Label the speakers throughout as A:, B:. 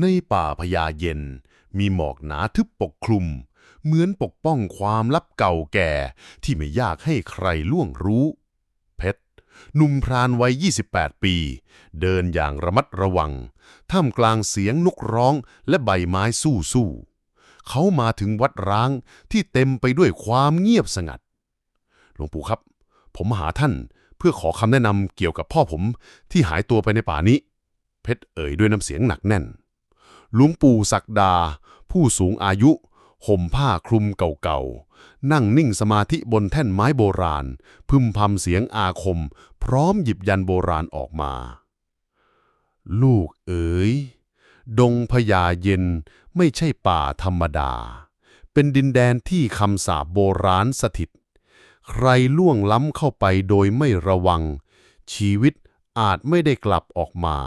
A: ในป่าพญาเย็น มีหมอกหนาทึบปกคลุม เหมือนปกป้องความลับเก่าแก่ ที่ไม่ยากให้ใครล่วงรู้ เพชรหนุ่มพรานวัย 28 ปี เดินอย่างระมัดระวัง ท่ามกลางเสียงนกร้องและใบไม้สู้สู้ๆเขามาถึงวัดร้างที่เต็มไปด้วยความเงียบสงัด หลวงปู่ครับ ผมมาหาท่านเพื่อขอคำแนะนำเกี่ยวกับพ่อผมที่หายตัวไปในป่านี้ เพชรเอ่ยด้วยน้ำเสียงหนักแน่น หลวงปู่ศักดา ผู้สูงอายุห่มผ้าคลุมเก่าๆ นั่งนิ่งสมาธิบนแท่นไม้โบราณ พึมพำเสียงอาคม พร้อมหยิบยันโบราณออกมา ลูกเอ๋ย ดงพญาเย็นไม่ใช่ป่าธรรมดา เป็นดินแดนที่คำสาปโบราณสถิต ใครล่วงล้ำเข้าไปโดยไม่ระวัง ชีวิตอาจไม่ได้กลับออกมา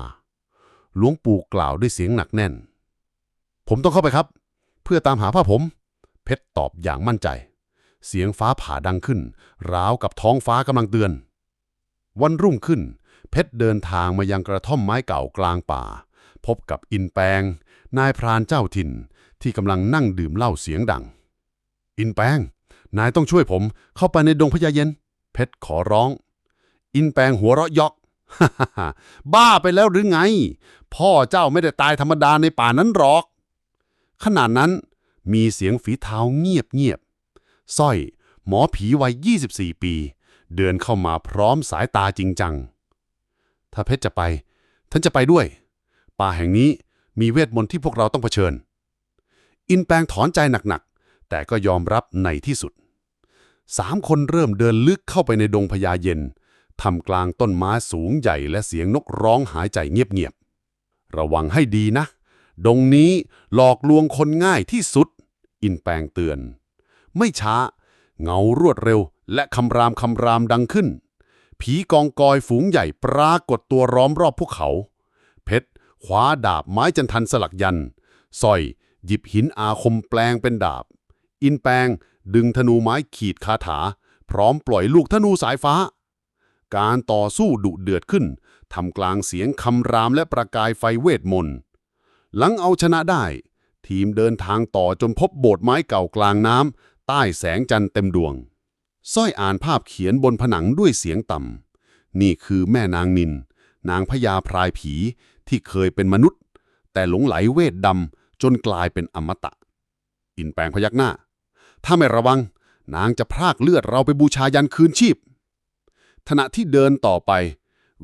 A: หลวงปู่กล่าวด้วยเสียงหนักแน่น ผมต้องเข้าไปครับ เพื่อตามหาพ่อผม เพชรตอบอย่างมั่นใจ เสียงฟ้าผ่าดังขึ้น ราวกับท้องฟ้ากำลังเตือน วันรุ่งขึ้น เพชรเดินทางมายังกระท่อมไม้เก่ากลางป่า พบกับอินแปง นายพรานเจ้าถิ่น ที่กำลังนั่งดื่มเหล้าเสียงดัง อินแปง นายต้องช่วยผมเข้าไปในดงพญาเย็น เพชรขอร้อง อินแปงหัวเราะยอกบ้าไปแล้วหรือไง พ่อเจ้าไม่ได้ตายธรรมดาในป่านั้นหรอก ขณะนั้นมีเสียงฝีเท้าเงียบเงียบๆสร้อยหมอผีวัย 24 ปี เดินเข้ามาพร้อมสายตาจริงจัง ถ้าเพชรจะไป ท่านจะไปด้วย ป่าแห่งนี้มีเวทมนต์ที่พวกเราต้องเผชิญ อินแปงถอนใจหนักๆ แต่ก็ยอมรับในที่สุด สามคนเริ่มเดินลึกเข้าไปในดงพญาเย็นทำกลางต้นไม้สูงใหญ่และเสียงนกร้องหายใจเงียบๆ ระวังให้ดีนะ ดงนี้หลอกลวงคนง่ายที่สุด อินแปงเตือน ไม่ช้า เงารวดเร็ว และคำรามคำรามดังขึ้น ผีกองกอยฝูงใหญ่ปรากฏตัวล้อมรอบพวกเขา เพชรคว้าดาบไม้จันทันสลักยันสร้อย หยิบหินอาคมแปลงเป็นดาบ อินแปงดึงธนูไม้ขีดคาถา พร้อมปล่อยลูกธนูสายฟ้า การต่อสู้ดุเดือดขึ้นทำกลางเสียงคำรามและประกายไฟเวทมนต์ หลังเอาชนะได้ ทีมเดินทางต่อจนพบโบสถ์ไม้เก่ากลางน้ำใต้แสงจันทร์เต็มดวงสร้อยอ่านภาพเขียนบนผนังด้วยเสียงต่ำนี่คือแม่นางนิน นางพญาพรายผีที่เคยเป็นมนุษย์ แต่หลงไหลเวทดำจนกลายเป็นอมตะ อินแปลงพยักหน้า ถ้าไม่ระวัง นางจะพรากเลือดเราไปบูชายันคืนชีพขณะที่เดินต่อไป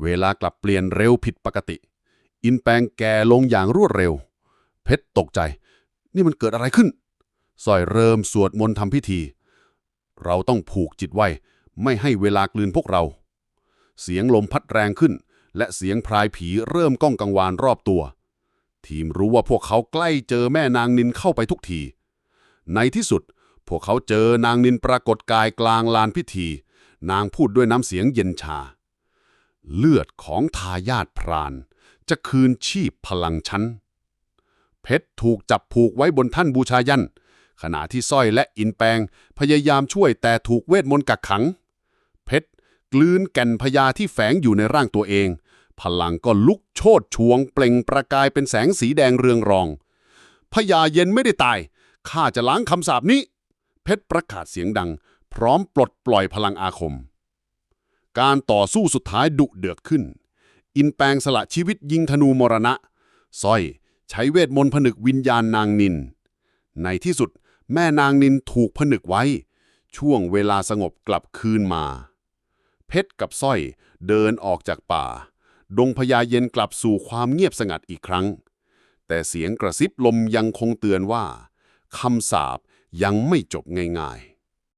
A: เวลากลับเปลี่ยนเร็วผิดปกติ อินแปงแก่ลงอย่างรวดเร็ว เพชรตกใจ นี่มันเกิดอะไรขึ้นสอยเริ่มสวดมนต์ทำพิธี เราต้องผูกจิตไว้ ไม่ให้เวลากลืนพวกเรา เสียงลมพัดแรงขึ้น และเสียงพรายผีเริ่มก้องกังวานรอบตัว ทีมรู้ว่าพวกเขาใกล้เจอแม่นางนินเข้าไปทุกที ในที่สุด พวกเขาเจอนางนินปรากฏกายกลางลานพิธี นางพูดด้วยน้ำเสียงเย็นชา เลือดของทายาทพราน จะคืนชีพพลังชั้น เพชรถูกจับผูกไว้บนท่านบูชายัน ขณะที่สร้อยและอินแปงพยายามช่วยแต่ถูกเวทมนต์กักขัง เพชรกลืนแก่นพญาที่แฝงอยู่ในร่างตัวเอง พลังก็ลุกโชดช่วงเปล่งประกายเป็นแสงสีแดงเรืองรองพญาเย็นไม่ได้ตายข้าจะล้างคำสาปนี้ เพชรประกาศเสียงดัง พร้อมปลดปล่อยพลังอาคม การต่อสู้สุดท้ายดุเดือดขึ้น อินแปงสละชีวิตยิงธนูมรณะสร้อยใช้เวทมนต์ผนึกวิญญาณนางนิน ในที่สุดแม่นางนินถูกผนึกไว้ ช่วงเวลาสงบกลับคืนมา เพชรกับสร้อยเดินออกจากป่า ดงพญาเย็นกลับสู่ความเงียบสงัดอีกครั้ง แต่เสียงกระซิบลมยังคงเตือนว่าคำสาปยังไม่จบง่ายๆ